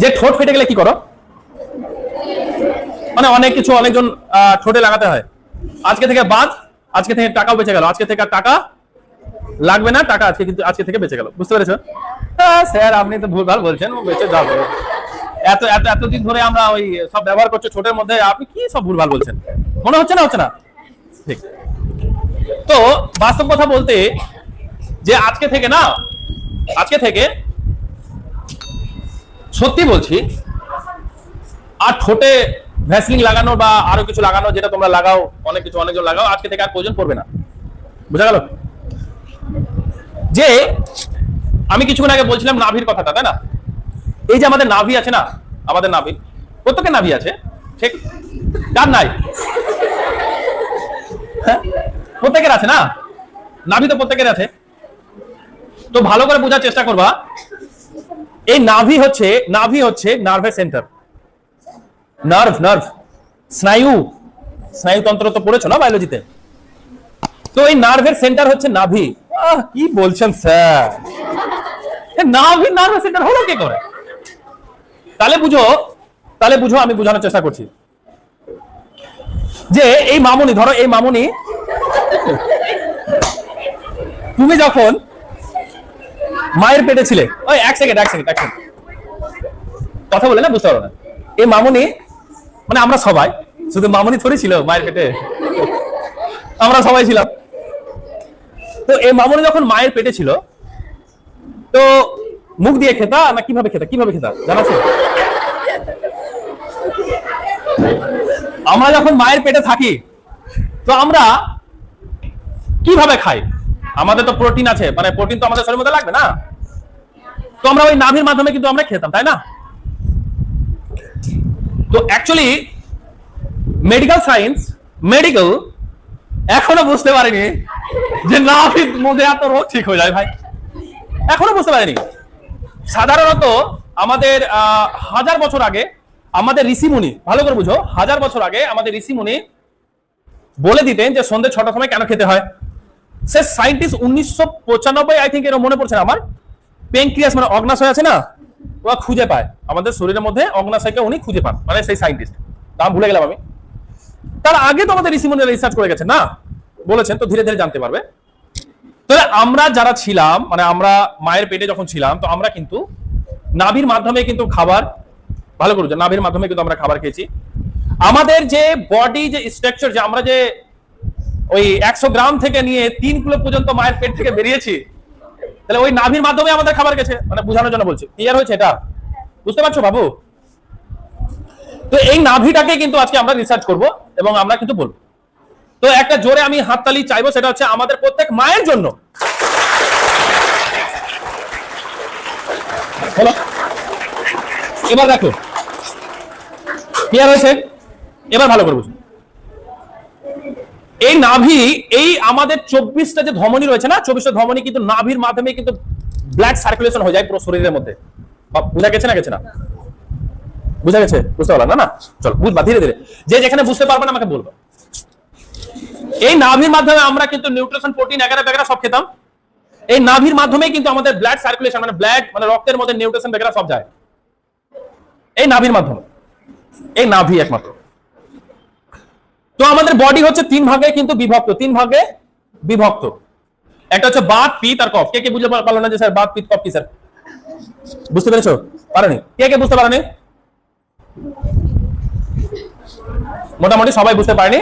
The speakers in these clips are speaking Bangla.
যে ঠোঁট ফেটে গেলে কি করো? মানে অনেক কিছু, অনেকজন ঠোঁটে লাগাতে হয়। আজকে থেকে বাদ, আজকে থেকে টাকাও বেঁচে গেল। আজকে থেকে টাকা লাগবে না, টাকা আজকে কিন্তু, আজকে থেকে বেঁচে গেল। বুঝতে পেরেছ? স্যার, আপনি তো ভুলভাল বলছেন বেঁচে যাবে। এত এত, এতদিন ধরে আমরা ওই সব ব্যবহার করছি ছোটের মধ্যে, আপনি কি সব ভুলভাল বলছেন? মনে হচ্ছে না হচ্ছে না? ঠিক। তো, বাস্তব কথা বলতে, যে আজকে থেকে না, আজকে থেকে সত্যি বলছি, আর ঠোঁটে ভ্যাসলিন লাগানো বা আরও কিছু লাগানো যেটা তোমরা লাগাও, অনেক কিছু, অনেকজন লাগাও, আজকে থেকে আর প্রয়োজন পড়বে না। বুঝা গেল? যে আমি কিছুক্ষণ আগে বলছিলাম নাভির কথাটা, তাই না? এই যে আমাদের নাভি আছে না, আমাদের নাভি, প্রত্যেকের নাভি আছে, ঠিক? কার নাই? হ্যাঁ? প্রত্যেকের আছে না? নাভি তো প্রত্যেকের আছে। তো ভালো করে বোঝার চেষ্টা করবা এই নাভি হচ্ছে নাভি হচ্ছে নার্ভের সেন্টার নার্ভ নার্ভ স্নায়ু স্নায়ুতন্ত্র তো পড়েছো না বায়োলজিতে তো এই নার্ভের সেন্টার হচ্ছে নাভি। আহ, কি বলছেন স্যার? নাভি নার্ভের সেন্টার হলো কে করে? তাহলে বুঝো তাহলে বুঝো আমি বোঝানোর চেষ্টা করছি। যে এই মামুনি ধরো এই মামুনি তুমি যখন মায়ের পেটে ছিলে? ওই, এক সেকেন্ড এক সেকেন্ড এক সেকেন্ড কথা বলে না, বুঝতে পারো না। এই মামুনি মানে আমরা সবাই, শুধু মামুনি থরি ছিল মায়ের পেটে। আমরা সবাই ছিলাম। তো এই মামুনি যখন মায়ের পেটে ছিল, তো মুখ দিয়ে খেতা না কীভাবে খেতা? কীভাবে খেতা? জানা আছে? আমরা যখন মায়ের পেটে থাকি, তো আমরা কীভাবে খাই? আমাদের তো প্রোটিন আছে মানে প্রোটিন তো আমাদের শরীরের মধ্যে লাগবে না? তো আমরা ওই নাভির মাধ্যমে কিন্তু আমরা খেতাম, তাই না? তো অ্যাকচুয়ালি মেডিকেল সায়েন্স মেডিকেল এখনও বুঝতে পারেনি যে নাভির মধ্যে এত রোগ ঠিক হয়ে যায় ভাই। এখনও বুঝতে পারেনি। সাধারণত আমাদের হাজার বছর আগে আমাদের ঋষিমুনি ভালো করে বুঝো, হাজার বছর আগে আমাদের ঋষিমুনি বলে দিতেন যে সন্ধ্যে ছটার সময় কেন খেতে হয়? সে সাইন্টিস্ট উনিশশো পঁচানব্বই আই থিঙ্ক এরকম মনে পড়ছে আমার। পেনক্রিয়াস মানে অগ্নাশয় আছে না? ও খুঁজে পায়। আমাদের শরীরের মধ্যে অগ্নাশয়কে উনি খুঁজে পান মানে সেই সাইন্টিস্ট। নাম ভুলে গেলাম আমি। তার আগে তো আমাদের ঋষিমুনি রিসার্চ করে গেছে না? বলেছেন তো, ধীরে ধীরে জানতে পারবে। তাহলে আমরা যারা ছিলাম মানে আমরা মায়ের পেটে যখন ছিলাম, তো আমরা কিন্তু নাভির মাধ্যমে কিন্তু খাবার, ভালো করে নাভির মাধ্যমে কিন্তু আমরা খাবার খেয়েছি। আমাদের যে বডি যে স্ট্রাকচার যে আমরা যে ওই একশো গ্রাম থেকে নিয়ে তিন কিলো পর্যন্ত মায়ের পেট থেকে বেরিয়েছি। তাহলে ওই নাভির মাধ্যমে আমাদের খাবার গেছে মানে বোঝানোর জন্য বলছি। ক্লিয়ার হয়েছে এটা? বুঝতে পারছ বাবু? তো এই নাভিটাকে কিন্তু আজকে আমরা রিসার্চ করব এবং আমরা কিন্তু বলব। তো একটা জোরে আমি হাততালি চাইব, সেটা হচ্ছে আমাদের প্রত্যেক মায়ের জন্য। এবার দেখো। ক্লিয়ার হয়েছে? এবার ভালো করে বুঝুন এই নাভি, এই আমাদের চব্বিশটা যে ধমনী রয়েছে না, চব্বিশটা ধমনী কিন্তু নাভির মাধ্যমে কিন্তু ব্লাড সার্কুলেশন হয়ে যায় পুরো শরীরের মধ্যে। বুঝা গেছে না গেছে না? বুঝা গেছে? বুঝতে পারলাম না না? চলো, বুঝবা, ধীরে ধীরে। যে যেখানে বুঝতে পারবে না, আমাকে বলব। এই নাভির মাধ্যমে আমরা কিন্তু নিউট্রিশন প্রোটিন এগারো বেগারা সব খেতাম। এই নাভির মাধ্যমে কিন্তু আমাদের ব্লাড সার্কুলেশন মানে ব্লাড মানে রক্তের মধ্যে নিউট্রিশন বেগারা সব যায়। এই নাভির মাধ্যমে। এই নাভি একমাত্র। তো আমাদের বডি হচ্ছে তিন ভাগে কিন্তু বিভক্ত, তিন ভাগে বিভক্ত। একটা হচ্ছে বাত, পিত আর কফ। কে কে বুঝতে পারল না যে স্যার বাত, পিত, কফ কি, স্যার? বুঝতে পেরেছ? পারেনি? কে কে বুঝতে পারেনি? মোটামুটি সবাই বুঝতে পারেনি।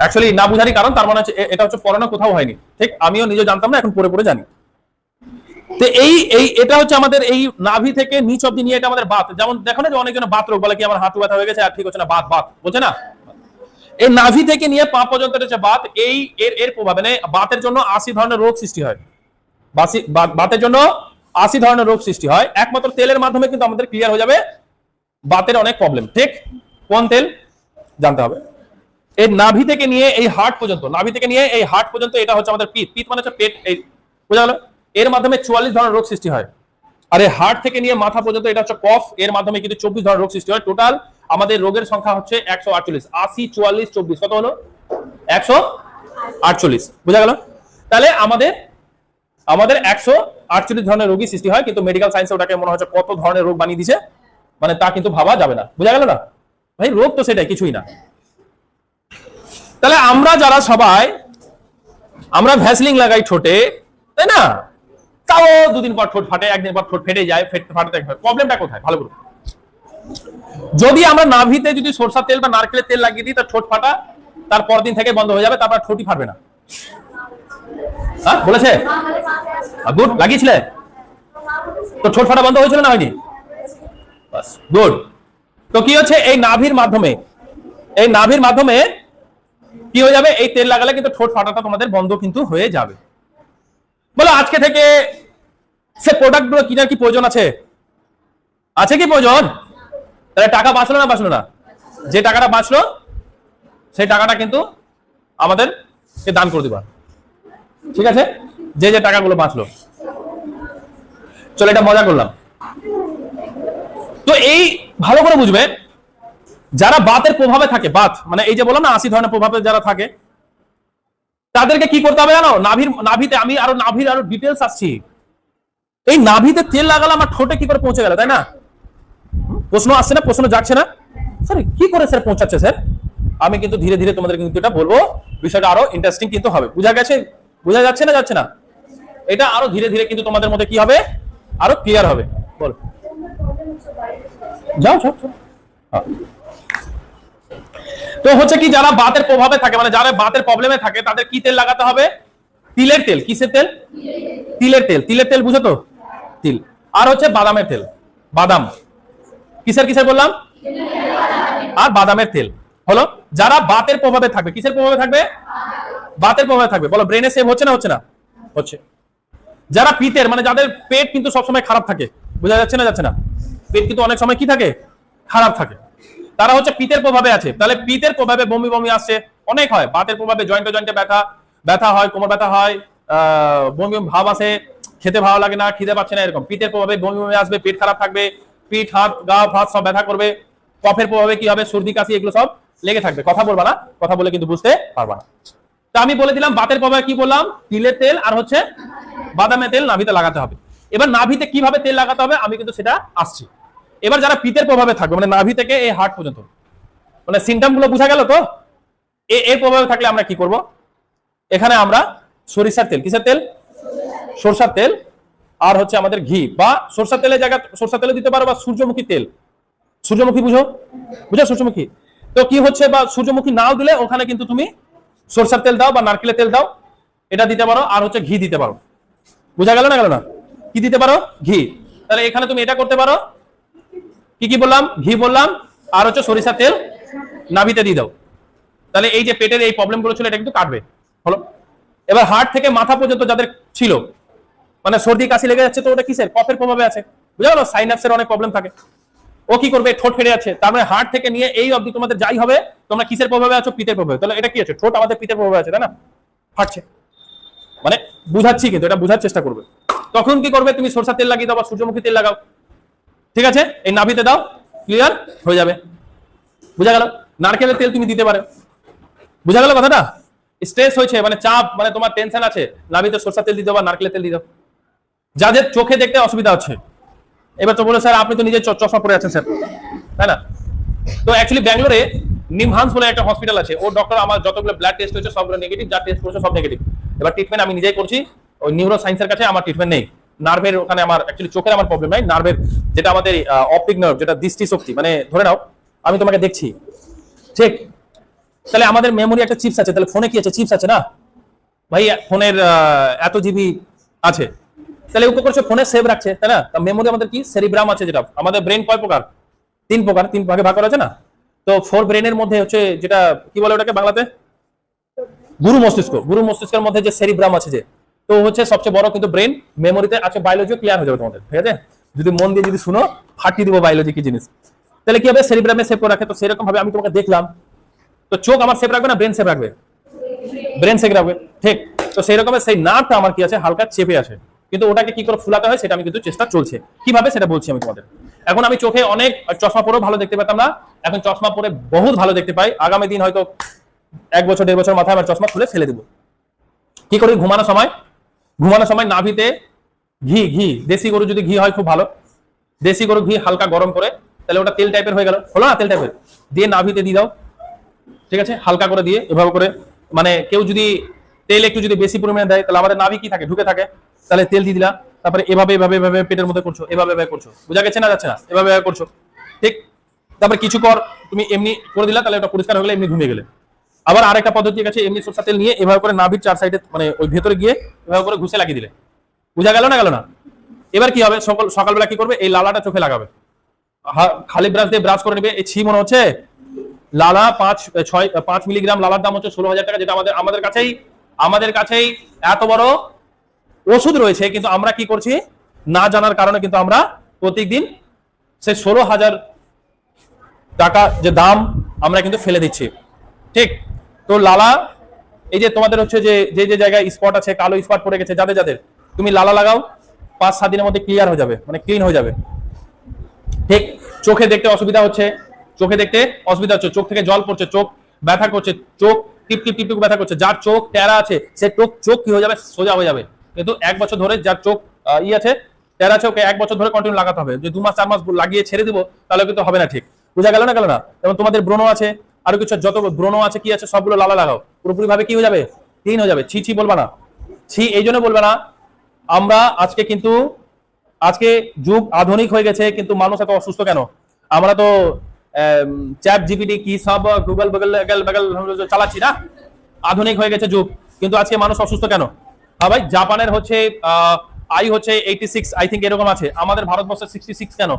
অ্যাকচুয়ালি না বুঝারই কারণ, তার মানে হচ্ছে এটা হচ্ছে পড়ানো, কোথাও হয়নি। ঠিক? আমিও নিজে জানতাম না, এখন পড়ে পড়ে জানি। তো এই এই, এটা হচ্ছে আমাদের এই নাভি থেকে নিচ অব্দি নিয়ে এটা আমাদের বাত। যেমন দেখো না যে অনেকজন বাত রোগ বলে কি আমার হাঁটু ব্যথা হয়ে গেছে, আর ঠিক হচ্ছে না, বাত বাত। বলছে না? এই নাভি থেকে নিয়ে পা পর্যন্ত হচ্ছে বাত। এই এর এর প্রভাবে মানে বাতের জন্য আশি ধরনের রোগ সৃষ্টি হয়। বাতের জন্য আশি ধরনের রোগ সৃষ্টি হয়। একমাত্র তেলের মাধ্যমে কিন্তু আমাদের ক্লিয়ার হয়ে যাবে বাতের অনেক প্রবলেম ঠিক? কোন তেল? জানতে হবে। এই নাভি থেকে নিয়ে এই হার্ট পর্যন্ত, নাভি থেকে নিয়ে এই হার্ট পর্যন্ত এটা হচ্ছে আমাদের পিত। পিত মানে হচ্ছে পেট, এই, বোঝা গেল? এর মাধ্যমে চুয়াল্লিশ ধরনের রোগ সৃষ্টি হয়। আর এই হার্ট থেকে নিয়ে মাথা পর্যন্ত এটা হচ্ছে কফ এর মাধ্যমে কিন্তু চব্বিশ ধরনের রোগ সৃষ্টি হয়। টোটাল আমাদের রোগের সংখ্যা হচ্ছে একশো আটচল্লিশ, আশি, চুয়াল্লিশ, চব্বিশ। কত হলো? একশো আটচল্লিশ। বোঝা গেল? তাহলে আমাদের আমাদের একশো আটচল্লিশ ধরনের রোগী সৃষ্টি হয়, কিন্তু মেডিকেল সায়েন্সে ওটাকে মনে হচ্ছে কত ধরনের রোগ বানিয়ে দিছে মানে তা কিন্তু ভাবা যাবে না। বোঝা গেল না? ভাই, রোগ তো সেটাই, কিছুই না। তাহলে আমরা যারা সবাই, আমরা ভ্যাসলিং লাগাই ঠোঁটে, তাই না? তাও দুদিন পর ঠোঁট ফাটে, একদিন পর ঠোঁট ফেটে যায় ফেটে ফাটতে প্রবলেমটা কোথায়? ভালো করে যদি আমরা নাভিতে যদি সরষার তেল বা নারকেলের তেল লাগিয়ে দিই, তার ঠোঁট ফাটা, তার পর দিন থেকে বন্ধ হয়ে যাবে, তারপর ঠোঁটই ফাটবে না। হ্যাঁ বলেছে? গুড লাগিয়েছিলে? তো ঠোঁট ফাটা বন্ধ হয়েছিল না হয়নি? বাস, গুড। তো কি হচ্ছে? এই নাভির মাধ্যমে, এই নাভির মাধ্যমে কি হয়ে যাবে? এই তেল লাগালে কিন্তু ঠোঁট ফাটাটা তোমাদের বন্ধ কিন্তু হয়ে যাবে। বলো, আজকে থেকে সে প্রোডাক্টগুলো কিনার কি প্রয়োজন আছে? আছে কি প্রয়োজন? তাহলে টাকা বাঁচলো না বাঁচলো না? যে টাকাটা বাঁচলো, সেই টাকাটা কিন্তু আমাদের দান করে দিবা। ঠিক আছে? যে যে টাকাগুলো বাঁচলো। চলো, এটা মজা করলাম। তো এই ভালো করে বুঝবে, যারা বাতের প্রভাবে থাকে, বাত মানে এই যে বললাম না, আশি ধরনের প্রভাবে যারা থাকে তাদেরকে কি করতে হবে জানো? নাভির, নাভিতে আমি আরও, নাভির আরও ডিটেলস আসছি। এই নাভিতে তেল লাগালে আমার ঠোঁটে কি করে পৌঁছে গেল, তাই না? প্রশ্ন আসছে না? প্রশ্ন যাচ্ছে না? স্যার, কি করে স্যার পৌঁছাচ্ছে, স্যার? আমি কিন্তু ধীরে ধীরে তোমাদের কিন্তু এটা বলব। বিষয়টা আরও ইন্টারেস্টিং কিন্তু হবে। বুঝা গেছে? বোঝা যাচ্ছে না যাচ্ছে না? এটা আরও ধীরে ধীরে কিন্তু তোমাদের মধ্যে কি হবে? আরও ক্লিয়ার হবে। বল। যাও। হ্যাঁ। তো হচ্ছে কি, যারা বাতের প্রভাবে থাকে মানে যারা বাতের প্রবলেমে থাকে, তাদের কি তেল লাগাতে হবে? তিলের তেল। কিসের তেল? তিলের তেল। তিলের তেল বুঝো তো তিল। আর হচ্ছে বাদামের তেল। বাদাম। কিসের কিসের বললাম? আর বাদামের তেল। হলো, যারা বাতের প্রভাবে থাকবে, কিসের প্রভাবে থাকবে? বাতের প্রভাবে থাকবে। বলো ব্রেনে সেভ হচ্ছে না হচ্ছে না? হচ্ছে। যারা পিতের মানে যাদের পেট কিন্তু সবসময় খারাপ থাকে, বোঝা যাচ্ছে না যাচ্ছে না? পেট কিন্তু অনেক সময় কি থাকে? খারাপ থাকে। তারা হচ্ছে পিতের প্রভাবে আছে। তাহলে পিতের প্রভাবে বমি বমি আসছে, অনেক হয়। বাতের প্রভাবে জয়েন্টে জয়েন্টে ব্যথা ব্যথা হয়, কোমর ব্যথা হয় বমি ভাব আসে, খেতে ভালো লাগে না, খিদে পাচ্ছে না, এরকম। পিতের প্রভাবে বমি বমি আসবে, পেট খারাপ থাকবে, পিঠ, হাত, গা ভাত সব ব্যথা করবে। কফের প্রভাবে কি হবে? সর্দি, কাশি, এগুলো সব লেগে থাকবে। কথা বলবা না, কথা বলে কিন্তু বুঝতে পারবা না। তা আমি বলে দিলাম, বাতের প্রভাবে কি বললাম? তিলের তেল আর হচ্ছে বাদামের তেল নাভিতে লাগাতে হবে। এবার নাভিতে কীভাবে তেল লাগাতে হবে? আমি কিন্তু সেটা আসছি। এবার যারা পিতের প্রভাবে থাকবে মানে নাভি থেকে এই হার্ট পর্যন্ত মানে সিমটমগুলো বোঝা গেল তো? এর প্রভাবে থাকলে আমরা কি করব? এখানে আমরা সরিষার তেল, কিসের তেল? সরষার তেল, আর হচ্ছে আমাদের ঘি, বা সরষার তেলের জায়গা, সরষার তেলে দিতে পারো, বা সূর্যমুখী তেল। সূর্যমুখী বুঝো? বুঝো সূর্যমুখী? তো কি হচ্ছে, বা সূর্যমুখী নাও দিলে ওখানে কিন্তু তুমি সরষার তেল দাও, বা নারকেলের তেল দাও, এটা দিতে পারো, আর হচ্ছে ঘি দিতে পারো। বুঝা গেল না গেল না? কি দিতে পারো? ঘি। তাহলে এখানে তুমি এটা করতে পারো কি কি বললাম? ঘি বললাম, আর হচ্ছে সরিষার তেল, নাভিতে দিয়ে দাও। তাহলে এই যে পেটের এই প্রবলেমগুলো ছিল, এটা কিন্তু কাটবে। হলো? এবার হার্ট থেকে মাথা পর্যন্ত যাদের ছিল মানে সর্দি, কাশি লেগে যাচ্ছে, তো ওটা কিসের? কফের প্রভাবে আছে। বুঝা গেল সাইনাপসের অনেক প্রবলেম থাকে। ও কি করবে? ঠোঁট ফেটে যাচ্ছে। তার মানে হার্ট থেকে নিয়ে এই অবধি তোমাদের যাই হবে, তোমরা কিসের প্রভাবে আছো? পিতের প্রভাবে। তাহলে এটা কি আছে? ঠোঁট আমাদের পিতের প্রভাবে আছে, তাই না? ফাটছে। মানে বুঝাচ্ছি কিন্তু, এটা বুঝার চেষ্টা করবে। তখন কি করবে? তুমি সরষার তেল লাগিয়ে দাও বা সূর্যমুখী তেল লাগাও। ঠিক আছে? এই নাভিতে দাও ক্লিয়ার হয়ে যাবে। বুঝা গেল? নারকেলের তেল তুমি দিতে পারো। বুঝা গেল কথাটা? স্ট্রেস হয়েছে মানে চাপ মানে তোমার টেনশন আছে। নাভিতে সরষার তেল দাও বা নারকেলের তেল দাও যাদের চোখে দেখতে অসুবিধা হচ্ছে। এবার তো বলে স্যার, আপনি তো নিজে চ- চশমা পরে আছেন, স্যার। তাই না? তো অ্যাকচুয়ালি ব্যাঙ্গালোরে নিমহান্স বলে একটা হসপিটাল আছে। ও ডক্টর আমার যতগুলো ব্লাড টেস্ট হয়েছে, সবগুলো নেগেটিভ যা টেস্ট করেছে সব নেগেটিভ এবার ট্রিটমেন্ট আমি নিজেই করছি। ওই নিউরো সায়েন্সের কাছে আমার ট্রিটমেন্ট নেই। নার্ভের ওখানে আমার অ্যাকচুয়ালি চোখের আমার প্রবলেম নাই, নার্ভের যেটা আমাদের অপটিক নার্ভ যেটা দৃষ্টি শক্তি মানে ধরে নাও, আমি তোমাকে দেখছি। ঠিক? তাহলে আমাদের মেমোরি একটা চিপস আছে, তাহলে ফোনে কি আছে? চিপস আছে না? ভাই, ফোনের এত জিবি আছে। তাহলে উপর করছে, ফোনে সেভ রাখছে, তাই না? মেমোরি আমাদের কি? সেরিব্রাম আছে যেটা। আমাদের ব্রেন কয় প্রকার? তিন প্রকার, তিন ভাগে ভাগ করা আছে না? তো ফোর ব্রেনের মধ্যে হচ্ছে যেটা, কি বলে ওটাকে বাংলাতে? গুরু মস্তিষ্ক। গুরু মস্তিষ্কের মধ্যে যে সেরিব্রাম আছে যে তো হচ্ছে সবচেয়ে বড় কিন্তু ব্রেন মেমোরিতে আছে বায়োলজিও ক্লিয়ার হয়ে যাবে তোমাদের, ঠিক আছে? যদি মন দিয়ে যদি শুনো, ফাটিয়ে দিব বায়োলজি কি জিনিস। তাহলে কি হবে? সেরিব্রামে সেভ করে রাখে। তো সেরকম ভাবে আমি তোমাকে দেখলাম। তো চোখ আমার সেভ রাখবে না? ব্রেন সেভ রাখবে? ব্রেন সেভ রাখবে। ঠিক। তো সেই রকমের সেই নার্ভটা আমার কি আছে? হালকা চেপে আছে। কিন্তু ওটাকে কি করে ফুলাতে হয়? সেটা আমি কিন্তু চেষ্টা চলছে। কীভাবে? সেটা বলছি আমি তোমাদের। এখন আমি চোখে অনেক চশমা পরেও ভালো দেখতে পেতাম না। এখন চশমা পরে বহুত ভালো দেখতে পাই। আগামী দিন হয়তো এক বছর, দেড় বছর মাথায় আমার চশমা খুলে ফেলে দেবো। কি করি? ঘুমানোর সময় ঘুমানোর সময় নাভিতে ঘি ঘি, দেশি গরু যদি ঘি হয় খুব ভালো। দেশি গরু ঘি হালকা গরম করে, তাহলে ওটা তেল টাইপের হয়ে গেল। হলো না তেল টাইপের দিয়ে নাভিতে দিয়ে দাও, ঠিক আছে? হালকা করে দিয়ে এভাবে করে মানে কেউ যদি তেল একটু যদি বেশি পরিমাণে দেয়, তাহলে আমাদের নাভি কি থাকে? ঢুকে থাকে। তাহলে তেল দিয়ে দিলা, তারপরে এভাবে এভাবে এভাবে পেটের মধ্যে করছ, এভাবে এভাবে করছ। বোঝা গেছে না যাচ্ছে না? এভাবে এভাবে করছ। ঠিক? তারপরে কিছু কর তুমি এমনি করে দিলা, তাহলে ওটা পরিষ্কার হয়ে গেলে, এমনি ঘুমিয়ে গেলে। আবার আরেকটা পদ্ধতি আছে, এমনি সরষা তেল নিয়ে এভাবে করে নাভির চার সাইডে মানে ওই ভেতরে গিয়ে এভাবে করে ঘুষে লাগিয়ে দিলে। বোঝা গেল না গেল না? এবার কি হবে? সকাল সকালবেলা কি করবে? এই লালাটা চোখে লাগাবে। খালি ব্রাশ দিয়ে ব্রাশ করে নেবে। এই ছি মনে হচ্ছে? লালা পাঁচ ছয় পাঁচ মিলিগ্রাম লালার দাম হচ্ছে ষোলো হাজার টাকা, যেটা আমাদের আমাদের কাছেই আমাদের কাছেই এত বড় ওষুধ রয়েছে, কিন্তু আমরা কি করছি? না জানার কারণে কিন্তু আমরা প্রত্যেকদিন সে ষোলো হাজার টাকা যে দাম আমরা কিন্তু ফেলে দিচ্ছি। ঠিক? তো লালা, এই যে তোমাদের হচ্ছে যে যে যে জায়গায় স্পট আছে, কালো স্পট পড়ে গেছে, যাদের যাদের, তুমি লালা লাগাও, পাঁচ, সাত দিনের মধ্যে ক্লিয়ার হয়ে যাবে মানে ক্লিন হয়ে যাবে। ঠিক, চোখে দেখতে অসুবিধা হচ্ছে, চোখে দেখতে অসুবিধা হচ্ছে, চোখ থেকে জল পড়ছে, চোখ ব্যথা করছে, চোখ টিপ টিপ টিপ ব্যথা করছে, যার চোখ টেরা আছে, সে চোখ চোখ কি হয়ে যাবে? সোজা হয়ে যাবে। কিন্তু এক বছর ধরে যার চোখ ই আছে, টেরা আছে, ওকে এক বছর ধরে কন্টিনিউ লাগাতে হবে। যে দু মাস, চার মাস লাগিয়ে ছেড়ে দিব, তাহলে কিন্তু হবে না ঠিক। বোঝা গেল না গেল না? যেমন তোমাদের ব্রণ আছে আরও কিছু যত ব্রণ আছে, কি আছে, সবগুলো লালা লাগাও পুরোপুরি ভাবে কি হয়ে যাবে? ক্লিন হয়ে যাবে। ছি ছি বলবা না। ছি, এই জন্য বলবে না, আমরা আজকে কিন্তু, আজকে যুগ আধুনিক হয়ে গেছে, কিন্তু মানুষ এত অসুস্থ কেন? আমরা তো চ্যাট জিপিটি কি সব গুগল বগল বগল, চালাচ্ছি না? আধুনিক হয়ে গেছে যুগ, কিন্তু আজকে মানুষ অসুস্থ কেন? হ্যাঁ ভাই, জাপানের হচ্ছে আই হচ্ছে এইটি সিক্স আই থিঙ্ক এরকম আছে। আমাদের ভারতবর্ষের সিক্সটি সিক্স কেন?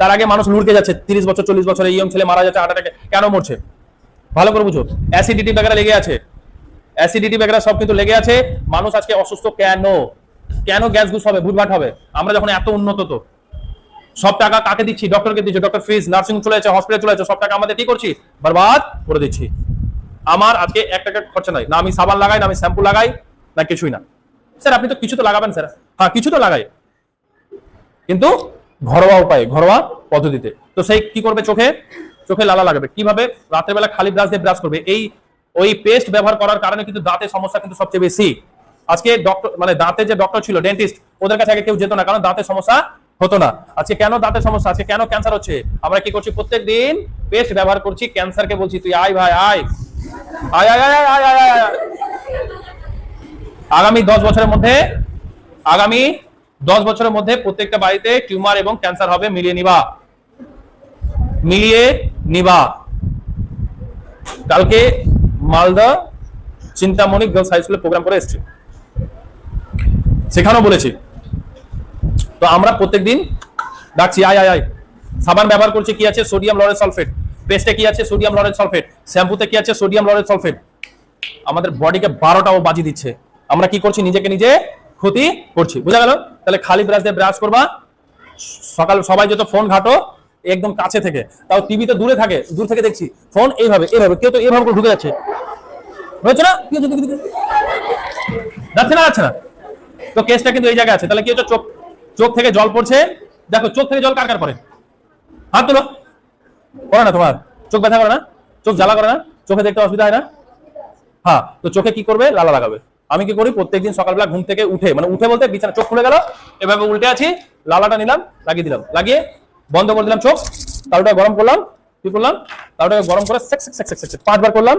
তার আগে মানুষ লুড়কে যাচ্ছে, তিরিশ বছর, চল্লিশ বছরের ইয়ং ছেলে মারা যাচ্ছে হার্ট কেন মরছে? ভালো করে বুঝো। অ্যাসিডিটি বেগারা লেগে আছে। অ্যাসিডিটি বেগারা সব কিন্তু লেগে আছে। মানুষ আজকে অসুস্থ কেন? কেন গ্যাস ঘুষ হবে? ভুটভাট হবে? আমরা যখন এত উন্নত তো, সব টাকা কাকে দিচ্ছি? ডক্টরকে দিচ্ছি ডক্টর ফিজ নার্সিং চলে যাচ্ছে হসপিটাল চলে যাচ্ছে সব টাকা আমাদের কি করছি? বরবাদ করে দিচ্ছি। আমার আজকে এক টাকা খরচা নাই। না আমি সাবান লাগাই, না আমি শ্যাম্পু লাগাই, না কিছুই না। স্যার, আপনি তো কিছু তো লাগাবেন, স্যার। হ্যাঁ কিছু তো লাগাই। কিন্তু ঘরোয়া উপায়ে, ঘরোয়া পদ্ধতিতে। তো সেই কি করবে চোখে? চোখে লালা লাগাবে। কীভাবে? রাতের বেলা খালি ব্রাশ দিয়ে ব্রাশ করবে। এই, ওই পেস্ট ব্যবহার করার কারণে কিন্তু দাঁতের সমস্যা কিন্তু সবচেয়ে বেশি। আজকে ডক্টর মানে দাঁতে যে ডক্টর ছিল ডেন্টিস্ট ওদের কাছে আগে কেউ যেত না, কারণ দাঁতের সমস্যা হতো না। আজকে কেন দাঁতের সমস্যা? আজকে কেন ক্যান্সার হচ্ছে? আমরা কি করছি? প্রত্যেক দিন পেস্ট ব্যবহার করছি। ক্যান্সারকে বলছি, তুই আয় ভাই আয় আয় আয় আয় আয় আয়। আগামী দশ বছরের মধ্যে, আগামী দশ বছরের মধ্যে প্রত্যেকটা বাড়িতে টিউমার এবং ক্যান্সার হবে, মিলিয়ে নিবা। মিলিয়ে নিবা। কালকে মালদা চিন্তামণি গার্লস হাই স্কুলে প্রোগ্রাম করে এসেছি। সেখানেও বলেছি। তো আমরা প্রত্যেকদিন ডাকছি, আয় আয় আয়। সাবান ব্যবহার করছি কি আছে? Sodium lauryl sulphate. পেস্টে কি আছে? Sodium lauryl sulphate. শ্যাম্পুতে কি আছে? Sodium lauryl sulphate. আমাদের বডিকে বারোটাও বাজি দিচ্ছে। আমরা কি করছি? নিজেকে নিজে ক্ষতি করছি। বুঝা গেল? তাহলে খালি ব্রাশ দিয়ে ব্রাশ করবা। সকাল সবাই যত ফোন ঘাটো একদম কাছে থেকে। তাও টিভি তো দূরে থাকে দূর থেকে দেখছি। ফোন এইভাবে এইভাবে কেউ তো এইভাবে ঢুকে যাচ্ছে। হয়েছে না? কি হচ্ছে? দেখি, দেখি। যাচ্ছে না যাচ্ছে না? তো কেসটা কিন্তু এই জায়গায় আছে। তাহলে কি হচ্ছে? চোখ চোখ থেকে জল পড়ছে। দেখো চোখ থেকে জল কার কার পড়ে? হাত তুলো। করে না তোমার? চোখ ব্যথা করে না? চোখ জ্বালা করে না? চোখে দেখতে অসুবিধা হয় না? হ্যাঁ তো চোখে কি করবে? লালা লাগাবে। আমি কি করি? প্রত্যেকদিন সকালবেলা ঘুম থেকে উঠে মানে উঠে বলতে বিছানা, চোখ খুলে গেল, এভাবে উল্টে আছি, লালাটা নিলাম, লাগিয়ে দিলাম, লাগিয়ে বন্ধ করে দিলাম চোখ তারটা গরম করলাম, কি করলাম? তারটা গরম করে সেক সেক সেক সেক পাঁচবার করলাম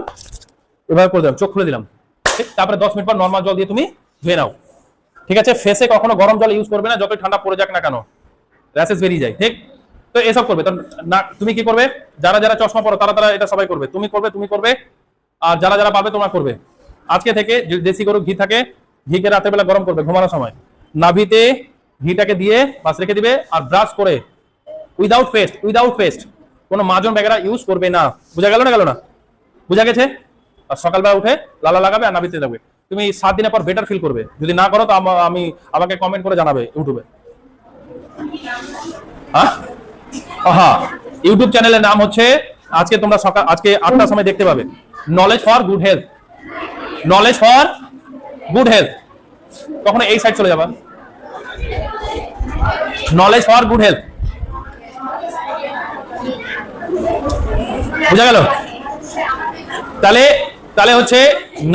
এভাবে করে দিলাম, চোখ খুলে দিলাম। ঠিক, তারপরে দশ মিনিট পর নর্মাল জল দিয়ে তুমি ধুয়ে নাও। ঠিক আছে ফেসে কখনো গরম জল ইউজ করবে না, যতই ঠান্ডা পড়ে যাক না কেন র্যাশেস বেরিয়ে যায়, ঠিক? তো এসব করবে, তো না, তুমি কি করবে? যারা যারা চশমা পরো, তারা তারা এটা সবাই করবে, তুমি করবে তুমি করবে, আর যারা যারা পাবে, তোমরা করবে। আজকে থেকে দেশি গরু ঘি থাকে, ঘিকে রাতের বেলা গরম করবে, ঘুমানোর সময়। নাভিতে ঘিটাকে দিয়ে বাস রেখে দিবে আর ব্রাশ করে উইদাউট পেস্ট উইদাউট পেস্ট কোনো মাজন বেগেরা ইউজ করবে না। বুঝা গেল না গেল না? বুঝা গেছে? আর সকালবেলা উঠে লালা লাগাবে আর নাভিতে লাগবে তুমি সাত দিনের পর বেটার ফিল করবে। যদি না করো তো আমি আমাকে কমেন্ট করে জানাবে ইউটিউবে। হ্যাঁ ইউটিউব চ্যানেলের নাম হচ্ছে, আজকে তোমরা সকাল আজকে আটটার সময় দেখতে পাবে। Knowledge for good health knowledge for good health কখনো এই সাইড চলে যাবা? নলেজ ফর গুড হেলথ বুঝা গেল? তাহলে তাহলে হচ্ছে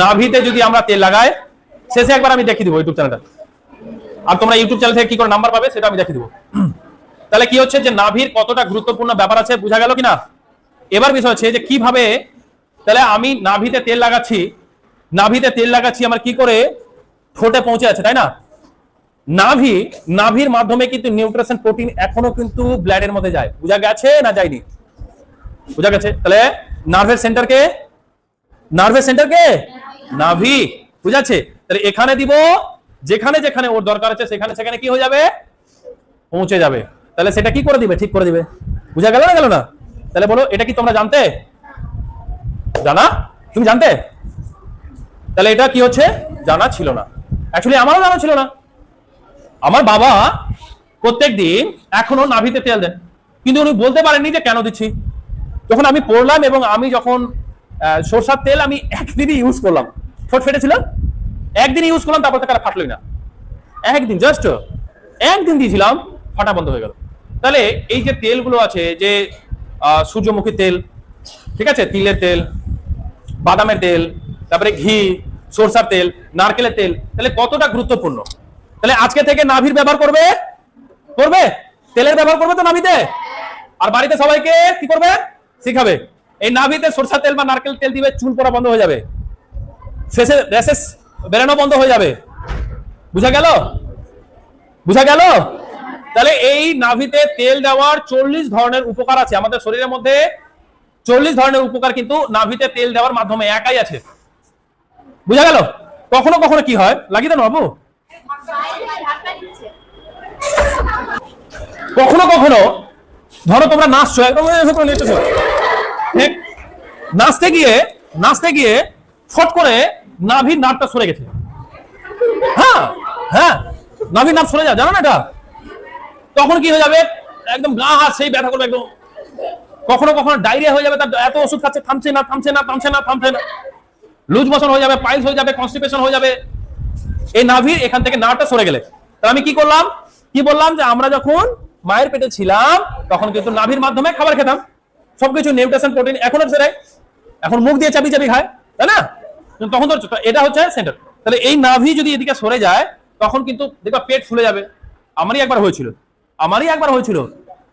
নাভিতে যদি আমরা তেল লাগাই, শেষে একবার আমি দেখিয়ে দিব ইউটিউব চ্যানেলটা আর তোমরা ইউটিউব চ্যানেল থেকে কি করে নাম্বার পাবে সেটা আমি দেখিয়ে দিব। তাহলে কি হচ্ছে যে নাভির কতটা গুরুত্বপূর্ণ ব্যাপার আছে, বোঝা গেল কিনা? এবার বিষয় হচ্ছে যে কীভাবে, তাহলে আমি নাভিতে তেল লাগাচ্ছি নাভিতে তেল লাগাচ্ছি, আমার কি করে ঠোঁটে পৌঁছে আছে তাই না? নাভি, নাভির মাধ্যমে কিন্তু নিউট্রিশন প্রোটিন এখনও কিন্তু ব্লাডের মধ্যে যায়। বোঝা গেছে না যায়নি? বোঝা গেছে? তাহলে নার্ভের সেন্টার কে? নার্ভের সেন্টার কে? নাভি। বুঝাচ্ছে? তাহলে এখানে দিব, যেখানে যেখানে ওর দরকার আছে, সেখানে সেখানে কি হয়ে যাবে? পৌঁছে যাবে। তাহলে সেটা কি করে দিবে? ঠিক করে দিবে। বুঝা গেল না গেল না? তাহলে বলো, এটা কি তোমরা জানতে? জানা? তুমি জানতে? তাহলে এটা কি হচ্ছে? জানা ছিল না। অ্যাকচুয়ালি আমারও জানা ছিল না। আমার বাবা প্রত্যেক দিন এখনও নাভিতে তেল দেন। কিন্তু উনি বলতে পারেননি যে কেন দিচ্ছি। যখন আমি পড়লাম এবং আমি যখন সরষার তেল আমি একদিনই ইউজ করলাম। ঠোঁট ফেটেছিল? একদিন ইউজ করলাম, তারপর থেকে ফাটলোই না। একদিন জাস্ট একদিন দিয়েছিলাম, ফাটা বন্ধ হয়ে গেল। তাহলে এই যে তেলগুলো আছে, যে সূর্যমুখী তেল, ঠিক আছে? তিলের তেল, বাদামের তেল তারপরে ঘি, সরষার তেল, নারকেলের তেল, তাহলে কতটা গুরুত্বপূর্ণ? তাহলে আজকে থেকে নাভির ব্যবহার করবে? করবে? তেলের ব্যবহার করবে তো নাভিতে? আর বাড়িতে সবাইকে কি করবে? শিখাবে। এই নাভিতে সরষার তেল বা নারকেল তেল দিবে, চুল পড়া বন্ধ হয়ে যাবে। শেষে রেসেস বেরানো বন্ধ হয়ে যাবে। বুঝা গেল? বুঝা গেল? তাহলে এই নাভিতে তেল দেওয়ার চল্লিশ ধরনের উপকার আছে। আমাদের শরীরের মধ্যে চল্লিশ ধরনের উপকার কিন্তু নাভিতে তেল দেওয়ার মাধ্যমে একাই আছে। বুঝা গেল? কখনো কখনো কি হয়? লাগিয়ে দেন বাবু। কখনো কখনো, ধরো তোমরা নাচছো ঠিক? নাচতে গিয়ে নাচতে গিয়ে ফট করে নাভির নাটটা সরে গেছে। হ্যাঁ হ্যাঁ নাভির নাভ সরে যা জানো না এটা? তখন কি হয়ে যাবে? একদম গা হাত সেই ব্যথা করবে একদম। কখনো কখনো ডায়রিয়া হয়ে যাবে, তার এত ওষুধ খাচ্ছে, থামছে না থামছে না থামছে না থামছে না। লুজ মোশন হয়ে যাবে, পাইলস হয়ে যাবে কনস্টিপেশন হয়ে যাবে। এই নাভির এখান থেকে নাটটা সরে গেলে। তাহলে আমি কি করলাম? কি বললাম যে আমরা যখন মায়ের পেটে ছিলাম, তখন কিন্তু নাভির মাধ্যমে খাবার খেতাম। সবকিছু নিউট্রিশন প্রোটিন এখনও সেরাই এখন মুখ দিয়ে চাবি চাবি খায়, তাই না? তখন তো এটা হচ্ছে সেন্টার তাহলে এই নাভি যদি এদিকে সরে যায়, তখন কিন্তু দেখবা পেট ফুলে যাবে। আমারই একবার হয়েছিল। আমারই একবার হয়েছিল।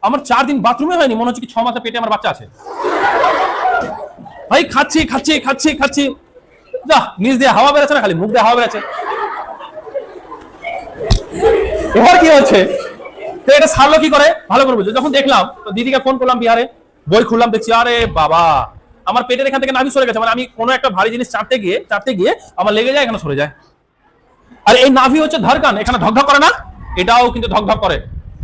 আমার চার দিন বাথরুমে হয়নি, মনে হচ্ছে কি ছ মাসে পেটে আমার বাচ্চা আছে। ভাই, খাচ্ছি খাচ্ছি খাচ্ছি খাচ্ছি। যা নিজ দিয়ে হাওয়া বেরোচ্ছে না খালি, মুখ দিয়ে হাওয়া বেরোচ্ছে। এবার কি হচ্ছে? তো এটা সারলো কি করে? ভালো করে যখন দেখলাম দিদিকে ফোন করলাম বিহারে, বই খুললাম, দেখছি, আরে বাবা, আমার পেটের এখান থেকে নাভি সরে গেছে। মানে আমি কোনো একটা ভারী জিনিস চাপতে গিয়ে চাপতে গিয়ে আমার লেগে যায়, এখানে সরে যায়। আর এই নাভি হচ্ছে ধরকান, এখানে ধকধক করে না? এটাও কিন্তু ধকধক করে।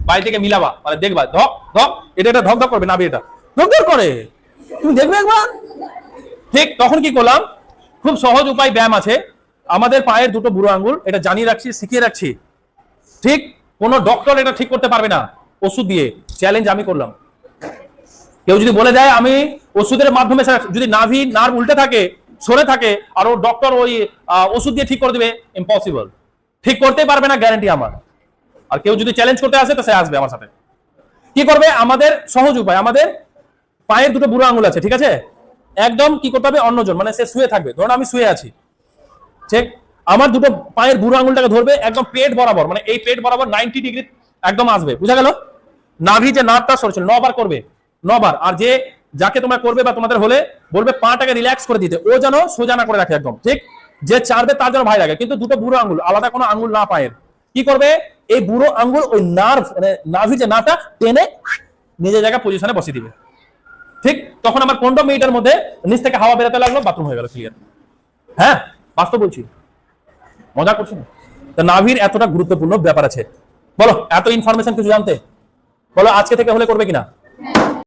বাড়ি থেকে মিলাবা মানে দেখবা, ধক ধক, এটা এটা ধকধক করবে নাভি এটা। ধকধক করে। তুমি দেখবে একবার? ঠিক তখন কি করলাম? খুব সহজ উপায় ব্যায়াম আছে। আমাদের পায়ের দুটো বুড়ো আঙ্গুল, এটা জানিয়ে রাখছি, শিখিয়ে রাখছি। ঠিক কোন ডক্টর এটা ঠিক করতে পারবে না। ওষুধ দিয়ে। চ্যালেঞ্জ আমি করলাম। কেউ যদি বলে দেয়, আমি ওষুধের মাধ্যমে যদি নাভি, নার্ভ উল্টে থাকে, সরে থাকে, আর ও ডক্টর ওই ওষুধ দিয়ে ঠিক করে দেবে ইম্পসিবল ঠিক করতে পারবে না গ্যারান্টি আমার। আর কেউ যদি চ্যালেঞ্জ করতে আসে, তো সে আসবে আমার সাথে। কি করবে? আমাদের সহজ উপায়, আমাদের পায়ের দুটো বুড়ো আঙুল আছে, ঠিক আছে? একদম কি করতে হবে? অন্যজন। মানে সে শুয়ে থাকবে। ধরুন আমি শুয়ে আছি। ঠিক? আমার দুটো পায়ের বুড়ো আঙুলটাকে ধরবে, একদম পেট বরাবর। মানে এই পেট বরাবর নাইনটি ডিগ্রি একদম আসবে। বুঝা গেল? নাভি যে নাভটা সরছিল, নবার করবে। নবার। আর যে যাকে তোমরা করবে বা তোমাদের হলে, বলবে পাটাকে রিল্যাক্স করে দিতে। ও যেন সোজা না করে রাখে একদম। ঠিক? যে চারবে তার যেন ভাই লাগে। কিন্তু দুটো বুড়ো আঙ্গুল আলাদা কোনো আঙ্গুল না পায়ের। কি করবে? এই বুড়ো আঙ্গুল ওই নার্ভ মানে নাভির যে নাটা, টেনে নিজের জায়গায় পজিশনে বসিয়ে দিবে। ঠিক? তখন আমার পনেরো মিনিটের মধ্যে নিচ থেকে হাওয়া বেরোতে লাগল, বাথরুম হয়ে গেল ক্লিয়ার হ্যাঁ বাস্তব বলছি। মজা করছি না? তো নাভির এতটা গুরুত্বপূর্ণ ব্যাপার আছে। বলো, এত ইনফরমেশন কিছু জানতে? বলো, আজকে থেকে হলে করবে কিনা?